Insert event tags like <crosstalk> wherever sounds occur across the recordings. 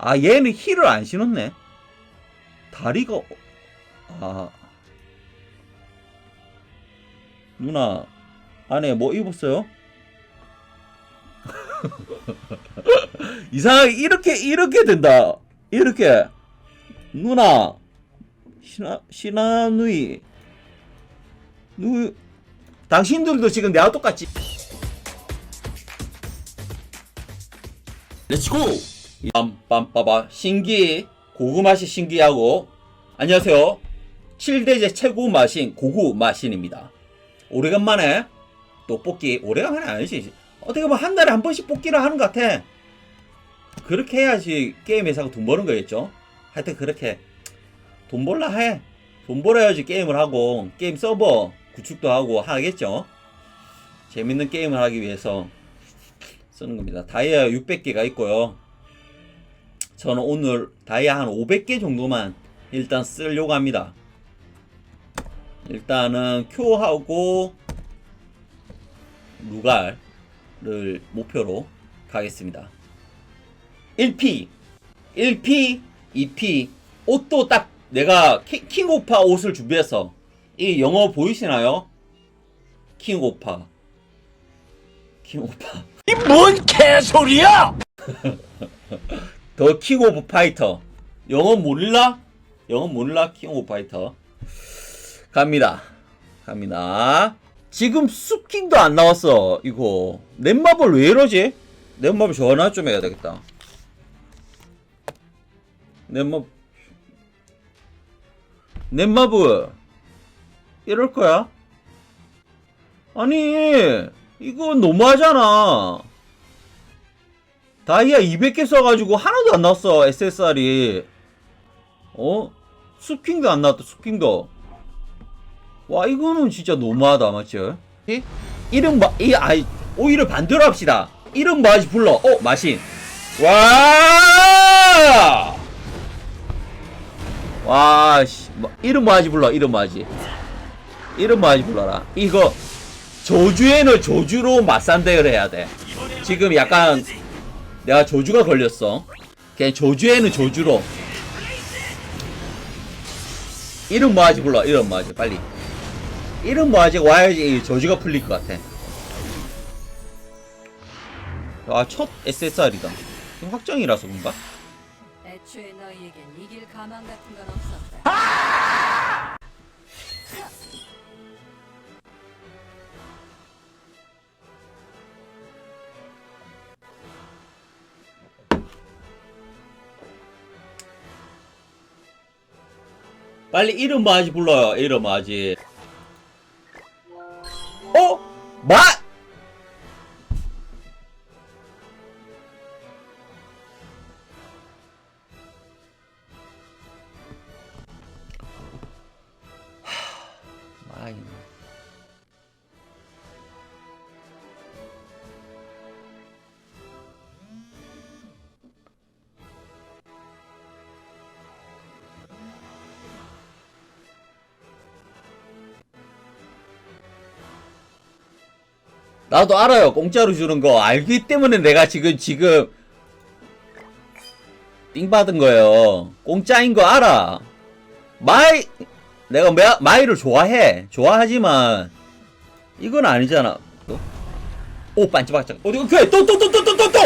아 얘는 힐을 안 신었네. 다리가 어- 아. 누나 안에 뭐 입었어요? <laughs> 이상하게 이렇게 이렇게 된다. 이렇게. 누나 시나 시나누이. 누 당신들도 지금 내가 똑같지. 렛츠고 빰빰빠바 신기 고구 맛이 신기하고 안녕하세요 7대제 최고 마신 고구 마신입니다 오래간만에 또 뽑기 오래간만에 아니지 어떻게 보면 한 달에 한 번씩 뽑기를 하는 것 같아 그렇게 해야지 게임 회사가 돈 버는 거겠죠 하여튼 그렇게 돈 벌라 해. 돈 벌어야지 게임을 하고 게임 서버 구축도 하고 하겠죠. 재밌는 게임을 하기 위해서 쓰는 겁니다. 다이아 600개가 있고요. 저는 오늘 다이아 한 500개 정도만 일단 쓰려고 합니다. 일단은 큐하고 루갈을 목표로 가겠습니다. 1P, 1P, 2P 옷도 딱 내가 키- 킹오파 옷을 준비했어. 이 영어 보이시나요? 킹오파. 킹오파. 이 뭔 개소리야! <laughs> 더 킹 오브 파이터. 영어 몰라? 영어 몰라? 킹 오브 파이터. 갑니다. 갑니다. 지금 숲킹도 안 나왔어. 이거. 넷마블 왜 이러지? 넷마블 전화 좀 해야 되겠다. 넷마블. 넷마블. 이럴 거야? 아니, 이거 너무하잖아. 다이아 200개 써가지고 하나도 안 나왔어 SSR이. 어? 숲킹도 안 나왔다 숲킹도. 와 이거는 진짜 너무하다 맞지? 이? 이름 마, 이 아이 오히려 반대로 합시다. 이름 마시 불러. 어 마신. 와! 와씨. 뭐, 이름 마지 불러 이름 마지 이름 마지 불러라. 이거 조주에는 조주로 맞산대를 해야 돼. 지금 약간 내가 조주가 걸렸어. 그냥 조주에는 조주로. 이름 뭐하지 불러. 이름 뭐하지 빨리. 이름 뭐하지 와야지 이 조주가 풀릴 것 같아. 아첫 SSR이다. 확정이라서 그런가? 애초에 너희에겐 이길 가망 같은 건 없었다. 빨리 이름 뭐하지 불러요. 이름 뭐하지. 나도 알아요. 공짜로 주는 거 알기 때문에 내가 지금 지금 띵 받은 거예요. 공짜인 거 알아. 마이 내가 마, 마이를 좋아해. 좋아하지만 이건 아니잖아. 또? 오 반짝반짝. 어디 오케이 또또 또 또 또 또 또.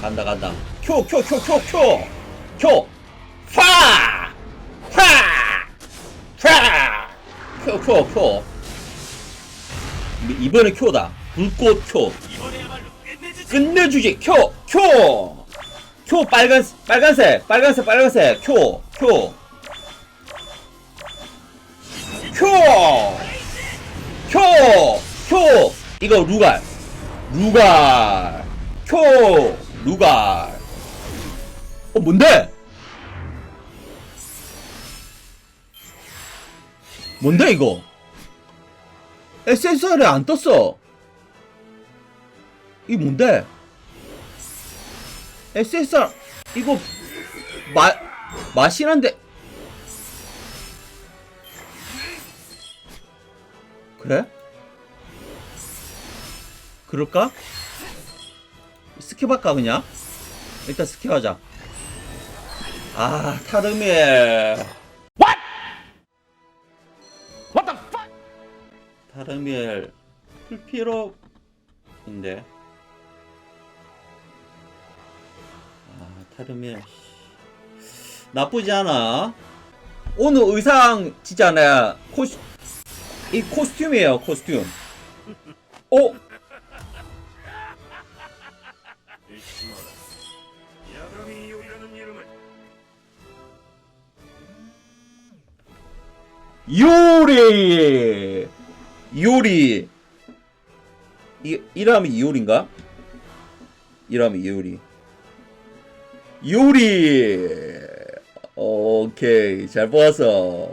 간다 간다. 큐 큐 큐 큐 큐 큐 파! 파! 파! 큐 큐 큐 이번에 큐다. 불꽃 큐. 끝내주지 큐! 큐! 큐 빨간 빨간색 빨간색 빨간색 큐! 큐! 큐! 큐! 큐! 이거 루갈 루갈 큐! 루갈 어 뭔데? 뭔데 이거? SSR에 안 떴어. 이 뭔데? SSR 이거 마 마신한데 그래? 그럴까? 스킵할까 그냥? 일단 스킵하자. 아, 타르미 타르미엘 풀 필요인데. 아, 타르미엘. 씨. 나쁘지 않아. 오늘 의상 진짜 내 코스 이 코스튬이에요, 코스튬. 어? 요리 요리. 이 이름이 이효리인가? 이름이 이효리. 요리. 오케이 잘 보았어.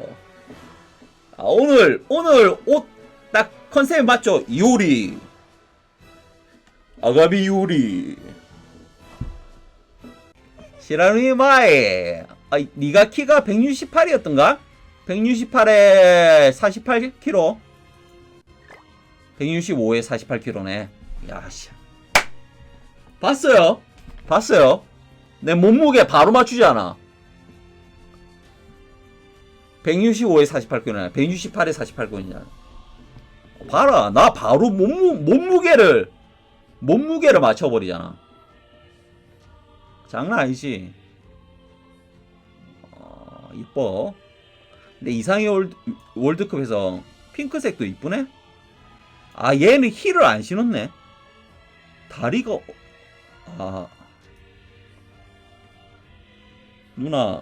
아, 오늘 오늘 옷 딱 컨셉 맞죠? 요리. 아가비 요리. 시라누이 마이 아 니가 키가 168이었던가? 168에 48kg 165에 48kg네. 야씨. 봤어요? 봤어요? 내 몸무게 바로 맞추잖아. 165에 48kg네. 168에 48kg냐. 봐라. 나 바로 몸무, 몸무게를 몸무게를 맞춰버리잖아. 장난 아니지? 어, 이뻐. 근데 이상의 월드, 월드컵에서 핑크색도 이쁘네? 아 얘는 힐을 안 신었네. 다리가 어- 아. 누나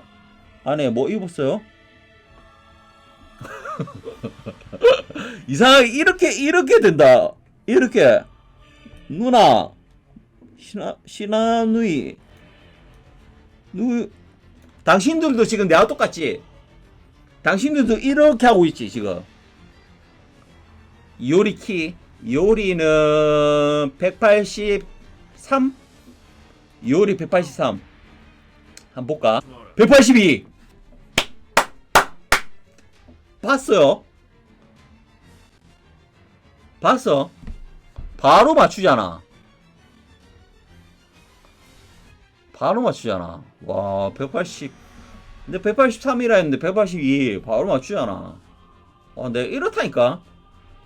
안에 뭐 입었어요? <laughs> 이상하게 이렇게 이렇게 된다. 이렇게. 누나 시나 시나누이. 누 당신들도 지금 내가 똑같지? 당신들도 이렇게 하고 있지 지금 이효리 키 이효리는 183 이효리 183 한번 볼까? 182 봤어요? 봤어? 바로 맞추잖아. 바로 맞추잖아. 와 180 근데 183이라 했는데 182 바로 맞추잖아. 아 내가 이렇다니까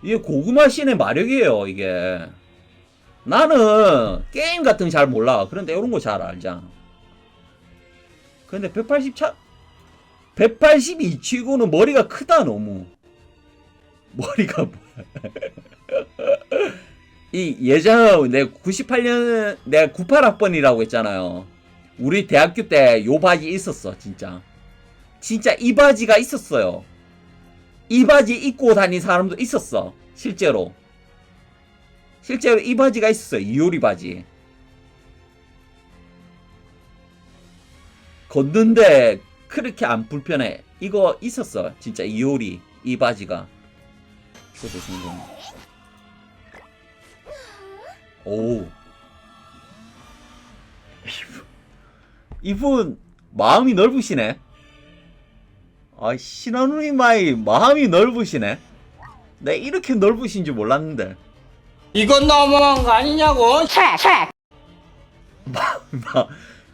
이게 고구마 신의 마력이에요 이게. 나는 게임 같은 거 잘 몰라. 그런데 이런 거 잘 알잖아. 근데 180 차, 182 치고는 머리가 크다 너무. 머리가 뭐야. <laughs> 이 예전 내가 98년 내가 98학번이라고 했잖아요. 우리 대학교 때 요 바지 있었어 진짜. 진짜 이 바지가 있었어요 이 바지 입고 다닌 사람도 있었어. 실제로. 실제로 이 바지가 있었어요. 이효리 바지. 걷는데 그렇게 안 불편해. 이거 있었어. 진짜 이효리 이 바지가. 신기해 오 이분 마음이 넓으시네 아 신하누이마이 마음이 넓으시네 내 이렇게 넓으신 줄 몰랐는데 이건 너무한 거 아니냐고?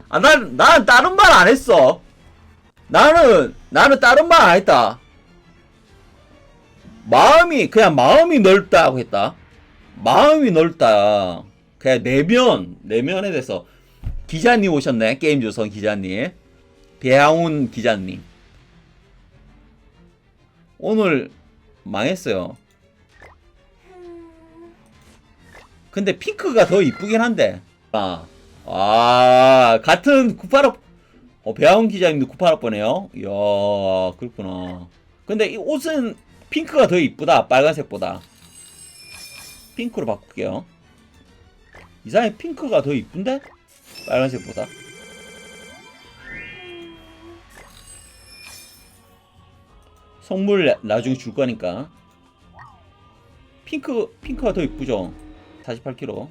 아, 난, 난 다른 말 안 했어. 나는, 나는 다른 말 안 했다. 마음이, 그냥 마음이 넓다고 했다. 마음이 넓다. 그냥 내면, 내면에 대해서. 기자님 오셨네. 게임조선 기자님. 배하운 기자님. 오늘 망했어요. 근데 핑크가 더 이쁘긴 한데. 아. 아, 같은 98학, 어, 배아훈 기자님도 98학번이에요? 이야, 그렇구나. 근데 이 옷은 핑크가 더 이쁘다, 빨간색보다. 핑크로 바꿀게요. 이상하게 핑크가 더 이쁜데? 빨간색보다. 선물 나- 나중에 줄 거니까. 핑크, 핑크가 더 이쁘죠? 48kg.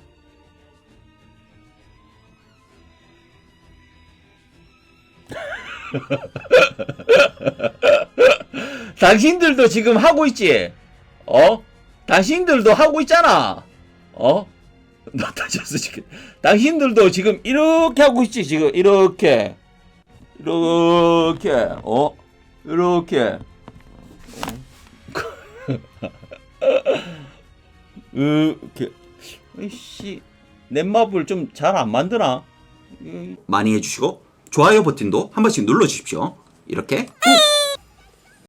<laughs> 당신들도 지금 하고 있지? 어? 당신들도 하고 있잖아. 어? <laughs> 나타졌어 지금. 당신들도 지금 이렇게 하고 있지 지금 이렇게 이렇게 어 이렇게 이렇게 이씨 넷마블 좀 잘 안 만드나? 많이 해주시고 좋아요 버튼도 한 번씩 눌러주십시오. 이렇게 꾹